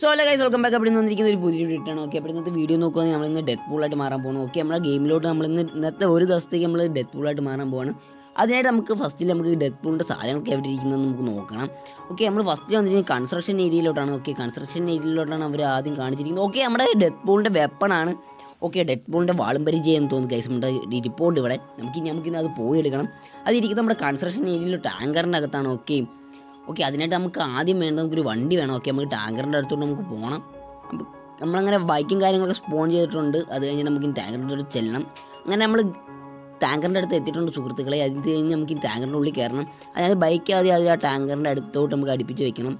So അല്ല guys welcome back അവിടെ നിന്ന് വന്നിരിക്കുന്ന ഒരു പുതിയ വീഡിയോ ആണ് ഓക്കെ ഇന്നത്തെ വീഡിയോ നോക്കുകയാണെങ്കിൽ നമ്മൾ ഇന്ന് ഡെത്ത് പൂളായിട്ട് മാറാൻ പോകുന്നു ഓക്കെ നമ്മുടെ ഗെയിമിലോട്ട് നമ്മൾ ഇന്ന് ഇന്നത്തെ ഒരു ദിവസത്തേക്ക് നമ്മൾ ഡെത്ത് പൂളായിട്ട് മാറാൻ പോവാണ്. അതിനായിട്ട് നമുക്ക് ഫസ്റ്റിൽ നമുക്ക് ഡെത്ത് പൂളിന്റെ സാധനങ്ങളൊക്കെ എവിടെ ഇരിക്കുന്നതെന്ന് നമുക്ക് നോക്കണം. ഓക്കെ നമ്മൾ ഫസ്റ്റ് വന്നിരിക്കുന്നത് കൺസ്ട്രക്ഷൻ ഏരിയയിലോട്ടാണ് ഓക്കെ കൺസ്ട്രക്ഷൻ ഏരിയയിലോട്ടാണ് അവർ ആദ്യം കാണിച്ചിരിക്കുന്നത്. ഓക്കെ നമ്മുടെ ഡെത്ത് പൂളിന്റെ വെപ്പണാണ് ഓക്കെ ഡെത്ത് പൂളിന്റെ വാളും പരിചയം എന്ന് തോന്നുന്നു ഗൈസ് നമ്മുടെ ഇരിപ്പുണ്ട് ഇവിടെ. നമുക്ക് ഇനി നമുക്കിന്ന് അത് പോയി എടുക്കണം. അതിരിക്കുന്നത് നമ്മുടെ കൺസ്ട്രക്ഷൻ ഏരിയയിൽ ടാങ്കറിന്റെ അകത്താണ്. ഓക്കെ ഓക്കെ അതിനായിട്ട് നമുക്ക് ആദ്യം വേണ്ടത് നമുക്കൊരു വണ്ടി വേണം. ഓക്കെ നമുക്ക് ടാങ്കറിന്റെ അടുത്തോട്ട് നമുക്ക് പോകണം അപ്പം നമ്മളങ്ങനെ ബൈക്കും കാര്യങ്ങളൊക്കെ സ്പോൺ ചെയ്തിട്ടുണ്ട്. അത് കഴിഞ്ഞ് നമുക്ക് ടാങ്കറിന്റെ അടുത്ത് ചെല്ലണം. അങ്ങനെ നമ്മൾ ടാങ്കറിന്റെ അടുത്ത് എത്തിയിട്ടുണ്ട് സുഹൃത്തുക്കളെ. അത് കഴിഞ്ഞ് നമുക്ക് ടാങ്കറിന്റെ ഉള്ളിൽ കയറണം. അതായത് ബൈക്ക് ആദ്യം ആദ്യം ആ ടാങ്കറിന്റെ അടുത്തോട്ട് നമുക്ക് അടുപ്പിച്ച് വെക്കണം.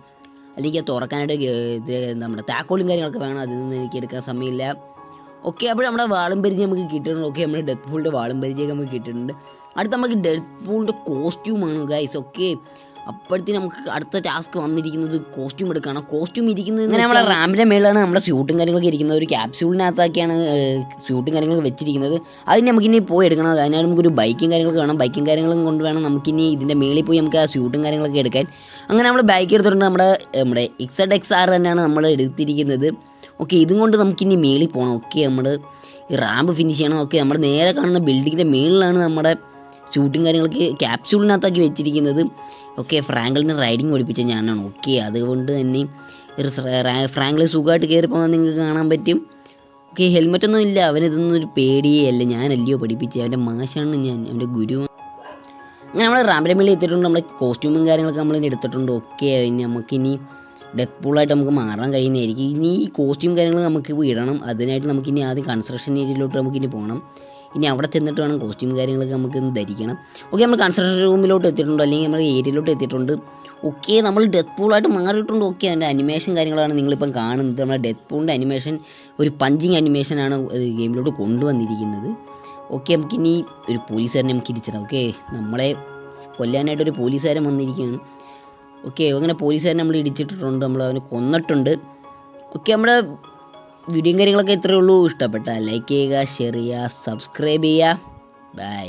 അല്ലെങ്കിൽ അത് തുറക്കാനായിട്ട് ഇത് നമ്മുടെ താക്കോലും കാര്യങ്ങളൊക്കെ വേണം. അതിൽ നിന്ന് എനിക്ക് എടുക്കാൻ സമയമില്ല. ഓക്കെ അപ്പോൾ നമ്മുടെ വാളും പരിചയം നമുക്ക് കിട്ടിയിട്ടുണ്ട്. ഓക്കെ നമ്മുടെ ഡെത്ത് പൂളിന്റെ വാളും പരിചയമൊക്കെ നമുക്ക് കിട്ടിയിട്ടുണ്ട്. അടുത്ത നമുക്ക് ഡെത്ത് പൂളിന്റെ കോസ്റ്റ്യൂമാണ് ഗൈസ് ഓക്കെ അപ്പോഴത്തേന് നമുക്ക് അടുത്ത ടാസ്ക് വന്നിരിക്കുന്നത് കോസ്റ്റ്യൂം എടുക്കണം. കോസ്റ്റ്യൂം ഇരിക്കുന്നത് ഇങ്ങനെ നമ്മുടെ റാമ്പിന്റെ മേളിലാണ് നമ്മുടെ സ്യൂട്ടും കാര്യങ്ങളൊക്കെ ഇരിക്കുന്നത്. ഒരു ക്യാപ്സ്യൂളിനകത്താക്കിയാണ് സ്യൂട്ടും കാര്യങ്ങളൊക്കെ വെച്ചിരിക്കുന്നത്. അതിന് നമുക്കിനി പോയി എടുക്കണം. അതിനായിട്ട് നമുക്കൊരു ബൈക്കും കാര്യങ്ങളൊക്കെ വേണം. ബൈക്കും കാര്യങ്ങളും കൊണ്ട് വേണം നമുക്കിനി ഇതിന്റെ മേളിൽ പോയി നമുക്ക് ആ സ്യൂട്ടും കാര്യങ്ങളൊക്കെ എടുക്കാൻ. അങ്ങനെ നമ്മൾ ബൈക്ക് എടുത്തിട്ടുണ്ട്. നമ്മുടെ നമ്മുടെ എക്സഡ് എക്സ് ആർ തന്നെയാണ് നമ്മൾ എടുത്തിരിക്കുന്നത്. ഓക്കെ ഇതും കൊണ്ട് നമുക്കിനി മേളിൽ പോകണം ഓക്കെ നമ്മൾ ഈ റാമ്പ് ഫിനിഷ് ചെയ്യണം. ഓക്കെ നമ്മുടെ നേരെ കാണുന്ന ബിൽഡിങ്ങിന്റെ മേളിലാണ് നമ്മുടെ ഷൂട്ടും കാര്യങ്ങളൊക്കെ ക്യാപ്സ്യൂളിനകത്താക്കി വെച്ചിരിക്കുന്നത്. ഓക്കെ ഫ്രാങ്കലിന് റൈഡിങ് ഓടിപ്പിച്ച ഞാനാണ്. ഓക്കെ അതുകൊണ്ട് തന്നെ ഒരു ഫ്രാങ്കിൾ സുഖമായിട്ട് കയറി പോകുന്നത് നിങ്ങൾക്ക് കാണാൻ പറ്റും. ഓക്കെ ഹെൽമെറ്റൊന്നും ഇല്ല. അവനിതൊന്നും ഒരു പേടിയേ അല്ല. ഞാനല്ലയോ പഠിപ്പിച്ചത് അവന്റെ മാഷാണ് ഞാൻ. അവന്റെ ഗുരു. അങ്ങനെ നമ്മൾ റാമ്പിന്റെ മേളിൽ എത്തിയിട്ടുണ്ട് നമ്മുടെ കോസ്റ്റ്യൂമും കാര്യങ്ങളൊക്കെ നമ്മൾ എടുത്തിട്ടുണ്ട്. ഓക്കെ ഇനി നമുക്കിനി ഡെത്ത് നമുക്ക് മാറാൻ കഴിയുന്നതായിരിക്കും. ഇനി ഈ കോസ്റ്റ്യൂം കാര്യങ്ങൾ നമുക്ക് ഇടണം. അതിനായിട്ട് നമുക്കിനി ആദ്യം കൺസ്ട്രക്ഷൻ ഏരിയയിലോട്ട് നമുക്കിനി പോകണം ഇനി അവിടെ ചെന്നിട്ട് വേണം കോസ്റ്റ്യൂം കാര്യങ്ങളൊക്കെ നമുക്ക് ധരിക്കണം. ഓക്കെ നമ്മൾ കൺസ്ട്രക്ഷൻ റൂമിലോട്ട് എത്തിയിട്ടുണ്ട് അല്ലെങ്കിൽ നമ്മൾ ഏരിയയിലോട്ട് എത്തിയിട്ടുണ്ട്. ഓക്കെ നമ്മൾ ഡെത്ത് പൂളായിട്ട് മാറിയിട്ടുണ്ട് ഓക്കെ അതിന്റെ അനിമേഷൻ കാര്യങ്ങളാണ് നിങ്ങളിപ്പം കാണുന്നത്. നമ്മുടെ ഡെത്ത് പൂളിന്റെ അനിമേഷൻ ഒരു പഞ്ചിങ് അനിമേഷനാണ് ഗെയിമിലോട്ട് കൊണ്ടുവന്നിരിക്കുന്നത്. ഓക്കെ നമുക്കിനി ഒരു പോലീസുകാരനെ നമുക്ക് ഇടിച്ചിടാം. ഓക്കെ നമ്മളെ കൊല്ലാനായിട്ടൊരു പോലീസുകാരൻ വന്നിരിക്കുകയാണ്. ഓക്കെ അങ്ങനെ പോലീസുകാരനെ നമ്മൾ ഇടിച്ചിട്ടിട്ടുണ്ട് നമ്മൾ അവനെ കൊന്നിട്ടുണ്ട്. ഓക്കെ നമ്മുടെ വീഡിയോയും കാര്യങ്ങളൊക്കെ ഇത്രയേ ഉള്ളൂ. ഇഷ്ടപ്പെട്ടാൽ ലൈക്ക് ചെയ്യുക ഷെയർ ചെയ്യുക സബ്സ്ക്രൈബ് ചെയ്യുക. ബൈ